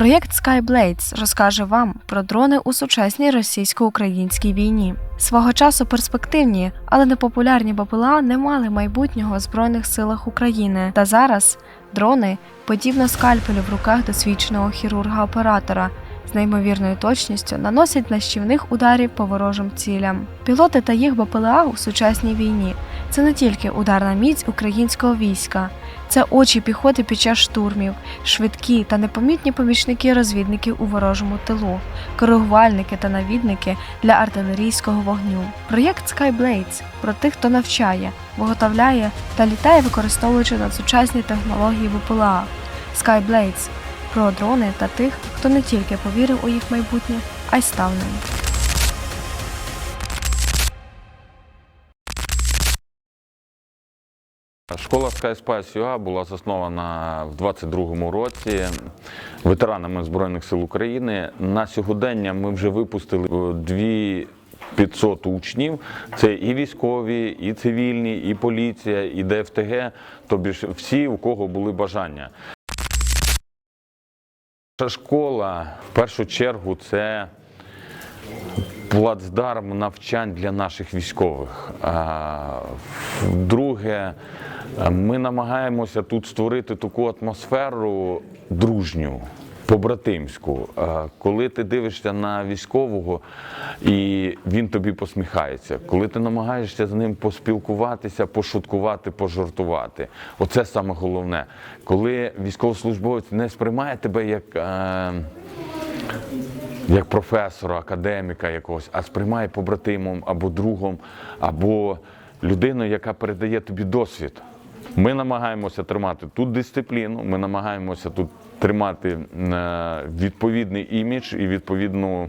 Проєкт Skyblades розкаже вам про дрони у сучасній російсько-українській війні. Свого часу перспективні, але непопулярні БПЛА не мали майбутнього в Збройних силах України. Та зараз дрони, подібно скальпелю в руках досвідченого хірурга-оператора, з неймовірною точністю наносять нищівних ударів по ворожим цілям. Пілоти та їх БПЛА у сучасній війні це не тільки ударна міць українського війська, це очі піхоти під час штурмів, швидкі та непомітні помічники розвідників у ворожому тилу, коригувальники та навідники для артилерійського вогню. Проєкт Skyblades про тих, хто навчає, виготовляє та літає, використовуючи надсучасні технології ВПЛА. Skyblades про дрони та тих, хто не тільки повірив у їх майбутнє, а й став ним. Школа Sky Spice UA була заснована в 22-му році ветеранами Збройних сил України. На сьогодення ми вже випустили дві 500 учнів. Це і військові, і цивільні, і поліція, і ДФТГ, тобі ж всі, у кого були бажання. Наша школа в першу чергу це плацдарм навчань для наших військових. Друге, ми намагаємося тут створити таку атмосферу дружню. Побратимську, коли ти дивишся на військового і він тобі посміхається, коли ти намагаєшся з ним поспілкуватися, пошуткувати, пожартувати, оце саме головне. Коли військовослужбовець не сприймає тебе як е, як професора, академіка якогось, а сприймає побратимом або другом, або людиною, яка передає тобі досвід. Ми намагаємося тримати тут дисципліну, ми намагаємося тут тримати е, відповідний імідж і відповідну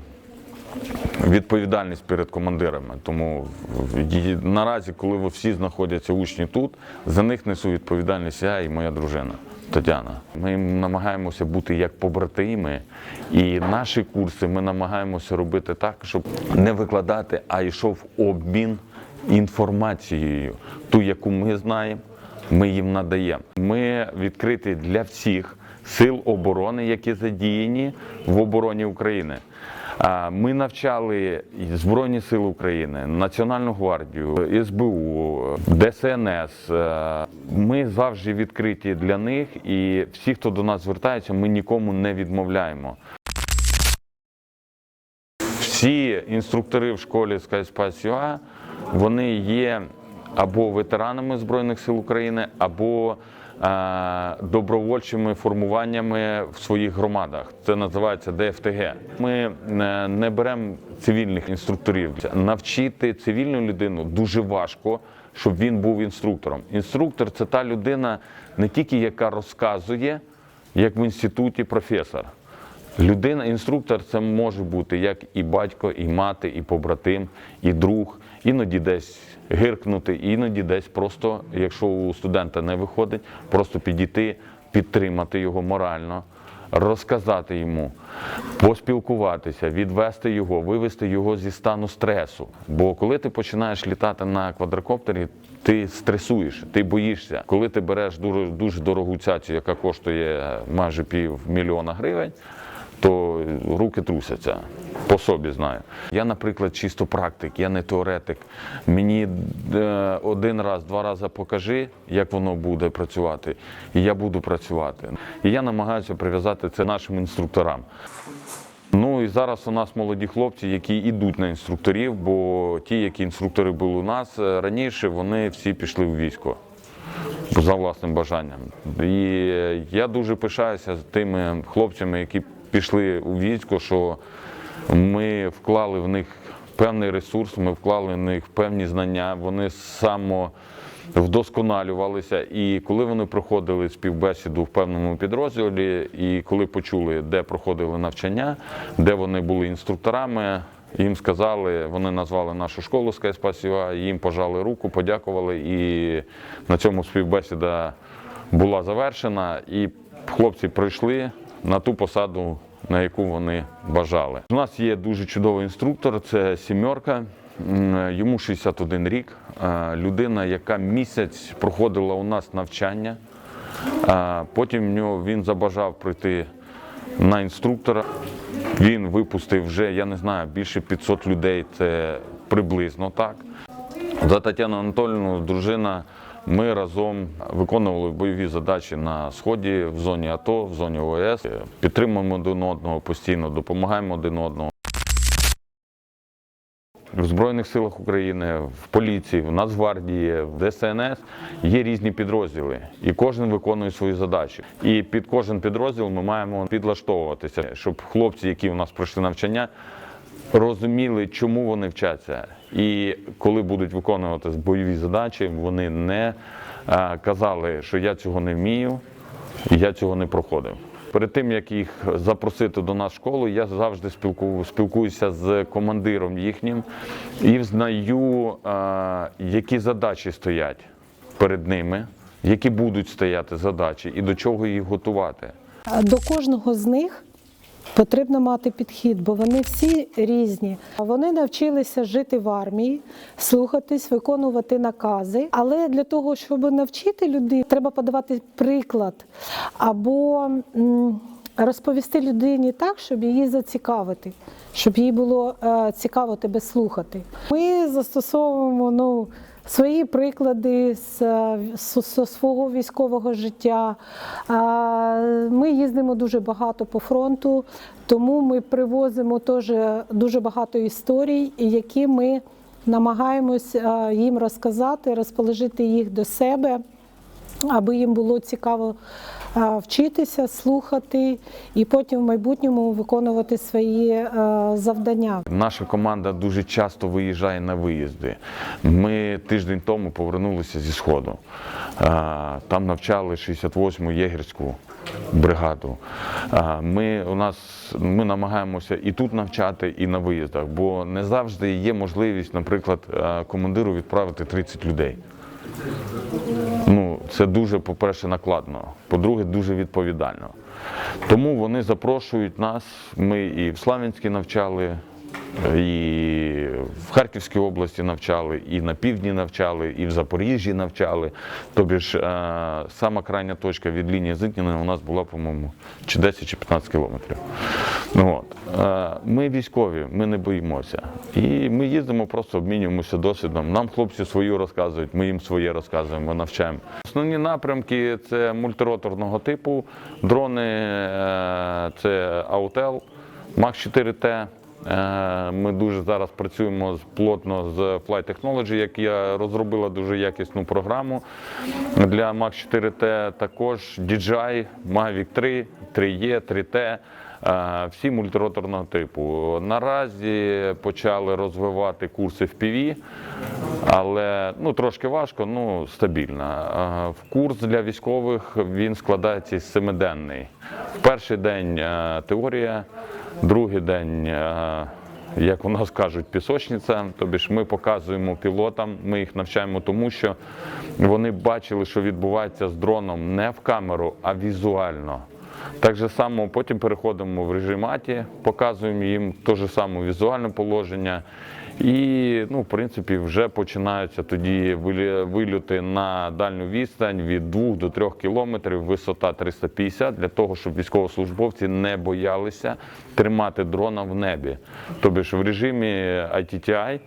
відповідальність перед командирами. Тому наразі, коли всі знаходяться учні тут, за них несу відповідальність я і моя дружина. Тетяна, ми намагаємося бути як побратими, і наші курси ми намагаємося робити так, щоб не викладати, а йшов обмін інформацією, ту, яку ми знаємо, ми їм надаємо. Ми відкриті для всіх сил оборони, які задіяні в обороні України. Ми навчали Збройні Сили України, Національну гвардію, СБУ, ДСНС. Е, Ми завжди відкриті для них, і всі, хто до нас звертається, ми нікому не відмовляємо. Всі інструктори в школі Sky вони є або ветеранами Збройних сил України, або добровольчими формуваннями в своїх громадах. Це називається ДФТГ. Ми е, не беремо цивільних інструкторів. Навчити цивільну людину дуже важко, щоб він був інструктором. Інструктор це та людина, не тільки яка розказує, як в інституті професор. Людина, інструктор, це може бути як і батько, і мати, і побратим, і друг, іноді десь гиркнути, іноді десь просто, якщо у студента не виходить, просто підійти, підтримати його морально, розказати йому, поспілкуватися, відвести його, вивести його зі стану стресу. Бо коли ти починаєш літати на квадрокоптері, ти стресуєш, ти боїшся. Коли ти береш дуже, дуже дорогу цяцю, яка коштує майже пів мільйона гривень, то руки трусяться. По собі знаю. Я, наприклад, чисто практик, я не теоретик. Мені е, один раз, два рази покажи, як воно буде працювати, і я буду працювати. І я намагаюся прив'язати це нашим інструкторам. Ну і зараз у нас молоді хлопці, які йдуть на інструкторів, бо ті, які інструктори були у нас е, раніше, вони всі пішли в військо за власним бажанням. І е, я дуже пишаюся з тими хлопцями, які пішли у військо, що ми вклали в них певний ресурс, ми вклали в них певні знання, вони само вдосконалювалися. І коли вони проходили співбесіду в певному підрозділі, і коли почули, де проходили навчання, де вони були інструкторами, їм сказали, вони назвали нашу школу Скайспасіва, їм пожали руку, подякували. І на цьому співбесіда була завершена. І хлопці прийшли на ту посаду, на яку вони бажали. У нас є дуже чудовий інструктор, це сімерка. Йому 61 рік. Е, Людина, яка місяць проходила у нас навчання. Потім він забажав прийти на інструктора. Він випустив вже, я не знаю, більше 500 людей. Це приблизно так. За Тетяну Анатольовну, дружина, ми разом виконували бойові задачі на сході, в зоні АТО, в зоні ОС. Підтримуємо один одного постійно, допомагаємо один одному. В Збройних силах України, в поліції, в Нацгвардії, в ДСНС є різні підрозділи, і кожен виконує свої задачі. І під кожен підрозділ ми маємо підлаштовуватися, щоб хлопці, які у нас пройшли навчання, розуміли, чому вони вчаться. І коли будуть виконувати бойові задачі, вони не е, казали, що я цього не вмію, я цього не проходив. Перед тим як їх запросити до нас в школу, я завжди спілку, спілкуюся з командиром їхнім і взнаю, е, які задачі стоять перед ними, які будуть стояти задачі, і до чого їх готувати. До кожного з них потрібно мати підхід, бо вони всі різні. Вони навчилися жити в армії, слухатись, виконувати накази. Але для того, щоб навчити людей, треба подавати приклад або розповісти людині так, щоб її зацікавити, щоб їй було е, цікаво тебе слухати. Ми застосовуємо ну. Свої приклади з, з, з свого військового життя. Ми їздимо дуже багато по фронту, тому ми привозимо теж дуже багато історій, які ми намагаємось їм розказати, розположити їх до себе, аби їм було цікаво вчитися, слухати і потім в майбутньому виконувати свої е, завдання. Наша команда дуже часто виїжджає на виїзди. Ми тиждень тому повернулися зі Сходу. Там навчали 68-му єгерську бригаду. Ми, у нас, ми намагаємося і тут навчати, і на виїздах, бо не завжди є можливість, наприклад, командиру відправити 30 людей. Це дуже, по-перше, накладно, по-друге, дуже відповідально. Тому вони запрошують нас. Ми і в Славянській навчали, і в Харківській області навчали, і на півдні навчали, і в Запоріжжі навчали. Тобі ж е, сама крайня точка від лінії зіткнення у нас була, по-моєму, чи 10 чи 15 кілометрів. Ну, от. Е, Ми військові, ми не боїмося. І ми їздимо, просто обмінюємося досвідом. Нам хлопці свою розказують, ми їм своє розказуємо, навчаємо. Основні напрямки це мультироторного типу, дрони е, це Autel, Max 4T. Е, Ми дуже зараз працюємо плотно з Flight Technology, яка розробила дуже якісну програму для Max 4T. Також DJI, Mavic 3, 3E, 3T. Е, Всі мультироторного типу. Наразі почали розвивати курси FPV, але ну, трошки важко, ну стабільно. Е, В курс для військових він складається із семиденний. В перший день е, теорія, другий день. Як у нас кажуть, пісочниця, тобі ж ми показуємо пілотам, ми їх навчаємо тому, що вони бачили, що відбувається з дроном не в камеру, а візуально. Так же само потім переходимо в режим АТІ, показуємо їм те ж саме візуальне положення. І, ну, в принципі, вже починаються тоді вильоти на дальню відстань від 2 до 3 кілометрів, висота 350, для того, щоб військовослужбовці не боялися тримати дрона в небі. Тобто ж в режимі ITTI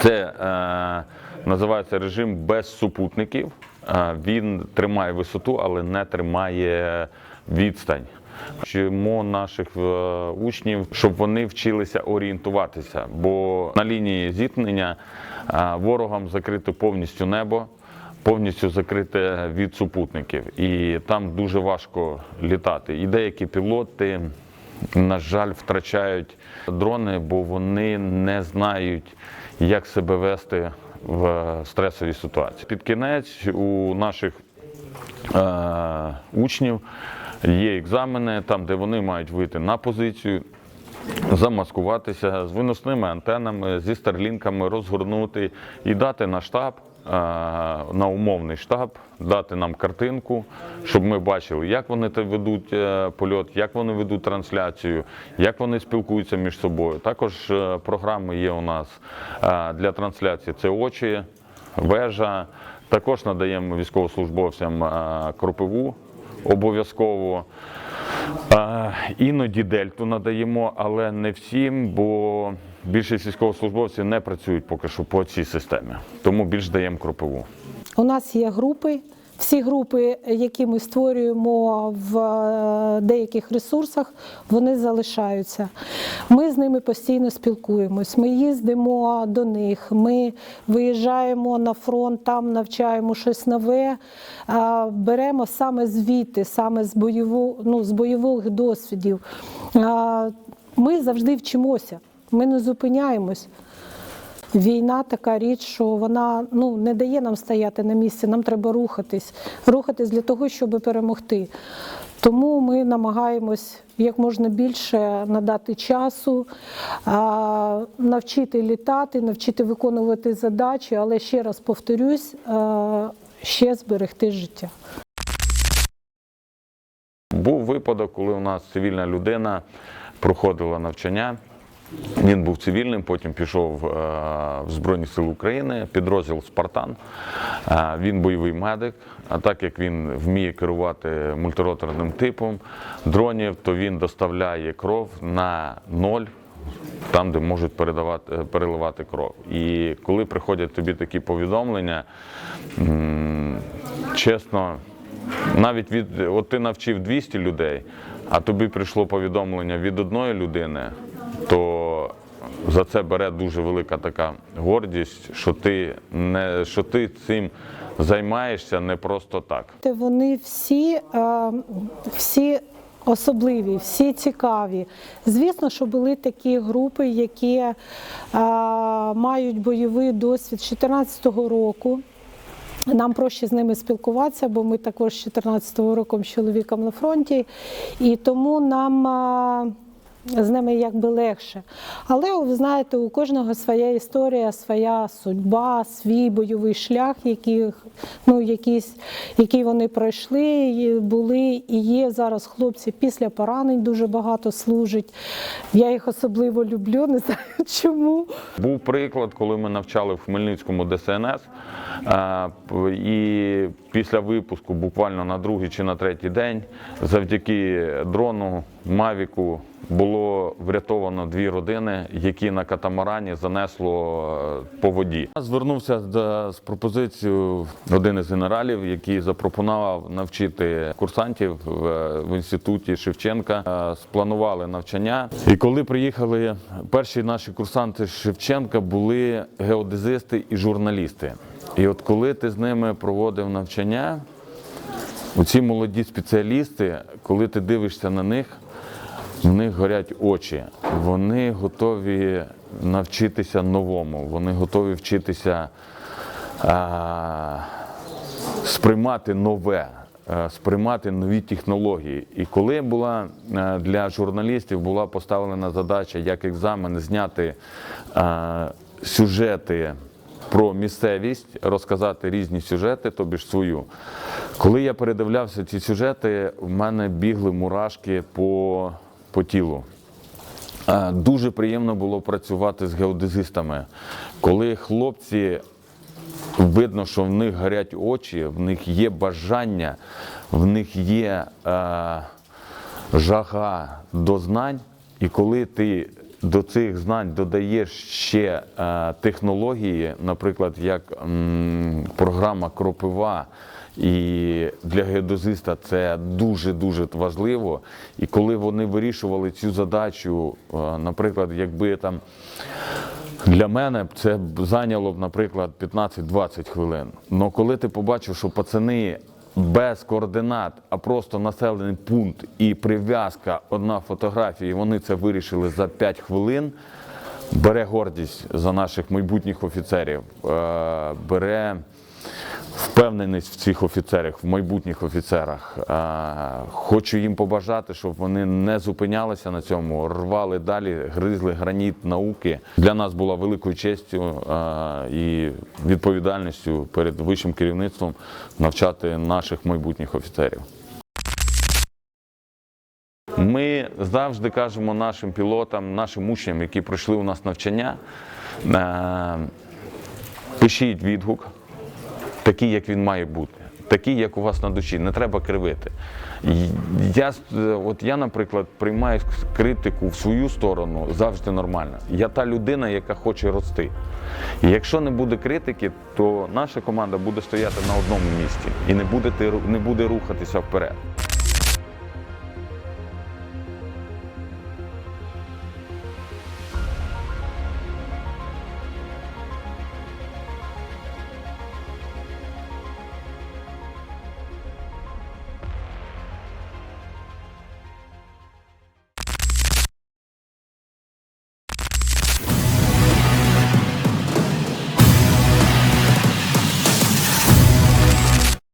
це е, називається режим без супутників. Він тримає висоту, але не тримає відстань. Вчимо наших е, учнів, щоб вони вчилися орієнтуватися, бо на лінії зіткнення е, ворогам закрито повністю небо, повністю закрите від супутників, і там дуже важко літати. І деякі пілоти на жаль, втрачають дрони, бо вони не знають, як себе вести в стресовій ситуації. Під кінець у наших е, учнів є екзамени, там, де вони мають вийти на позицію, замаскуватися з виносними антенами, зі старлінками, розгорнути і дати на штаб, на умовний штаб, дати нам картинку, щоб ми бачили, як вони ведуть е, польот, як вони ведуть трансляцію, як вони спілкуються між собою. Також е, програми є у нас е, для трансляції. Це очі, вежа. Також надаємо військовослужбовцям е, кропиву обов'язково. Іноді дельту надаємо, але не всім, бо більшість військовослужбовців не працюють поки що по цій системі. Тому більш даємо кропиву. У нас є групи. Всі групи, які ми створюємо в е, деяких ресурсах, вони залишаються. Ми з ними постійно спілкуємось. Ми їздимо до них, ми виїжджаємо на фронт, там навчаємо щось нове. Беремо саме звідти, саме з бойову, ну, з бойових досвідів. Ми завжди вчимося, ми не зупиняємось. Війна така річ, що вона ну, не дає нам стояти на місці, нам треба рухатись, рухатись для того, щоб перемогти. Тому ми намагаємось як можна більше надати часу, навчити літати, навчити виконувати задачі, але ще раз повторюсь, ще зберегти життя. Був випадок, коли у нас цивільна людина проходила навчання. Він був цивільним, потім пішов е, в Збройні Сили України, підрозділ Спартан. Е, Він бойовий медик. А так як він вміє керувати мультироторним типом дронів, то він доставляє кров на ноль. Там, де можуть передавати, е, переливати кров. І коли приходять тобі такі повідомлення, чесно, навіть від от ти навчив 200 людей, а тобі прийшло повідомлення від одної людини, то за це бере дуже велика така гордість, що ти не що ти цим займаєшся не просто так. Вони всі, е, всі особливі, всі цікаві. Звісно, що були такі групи, які е, мають бойовий досвід з 2014 року. Нам проще з ними спілкуватися, бо ми також з 14-го роком чоловіком на фронті, і тому нам а, з ними якби легше. Але ви знаєте, у кожного своя історія, своя судьба, свій бойовий шлях, який, ну, якийсь, який вони пройшли, були і є зараз хлопці після поранень дуже багато служать. Я їх особливо люблю, не знаю чому. Був приклад, коли ми навчали в Хмельницькому ДСНС, і після випуску, буквально на другий чи на третій день, завдяки дрону Мавіку було врятовано дві родини, які на катамарані занесло е, по воді. Звернувся з, пропозицією один із генералів, який запропонував навчити курсантів в, в інституті Шевченка. Е, Спланували навчання. І коли приїхали перші наші курсанти Шевченка, були геодезисти і журналісти. І от коли ти з ними проводив навчання, оці молоді спеціалісти, коли ти дивишся на них, в них горять очі. Вони готові навчитися новому, вони готові вчитися а, сприймати нове, е, сприймати нові технології. І коли була е, для журналістів була поставлена задача як екзамен зняти е, сюжети про місцевість, розказати різні сюжети, тобі ж свою. Коли я передивлявся ці сюжети, в мене бігли мурашки по, по тілу. Дуже приємно було працювати з геодезистами, коли хлопці видно, що в них горять очі, в них є бажання, в них є е, жага до знань, і коли ти до цих знань додаєш ще е, технології, наприклад, як м, програма Кропива. І для геодезиста це дуже дуже важливо. І коли вони вирішували цю задачу, е, наприклад, якби там для мене це зайняло б, наприклад, 15-20 хвилин. Але коли ти побачив, що пацани без координат, а просто населений пункт і прив'язка, одна фотографія, і вони це вирішили за 5 хвилин, бере гордість за наших майбутніх офіцерів, е, бере впевненість в цих офіцерах, в майбутніх офіцерах. Хочу їм побажати, щоб вони не зупинялися на цьому, рвали далі, гризли граніт науки. Для нас була великою честю і відповідальністю перед вищим керівництвом навчати наших майбутніх офіцерів. Ми завжди кажемо нашим пілотам, нашим учням, які пройшли у нас навчання, е, пишіть відгук, такий, як він має бути. такий, як у вас на душі. Не треба кривити. Я, е, от я, наприклад, приймаю критику в свою сторону завжди нормально. Я та людина, яка хоче рости. І якщо не буде критики, то наша команда буде стояти на одному місці і не буде, не буде рухатися вперед.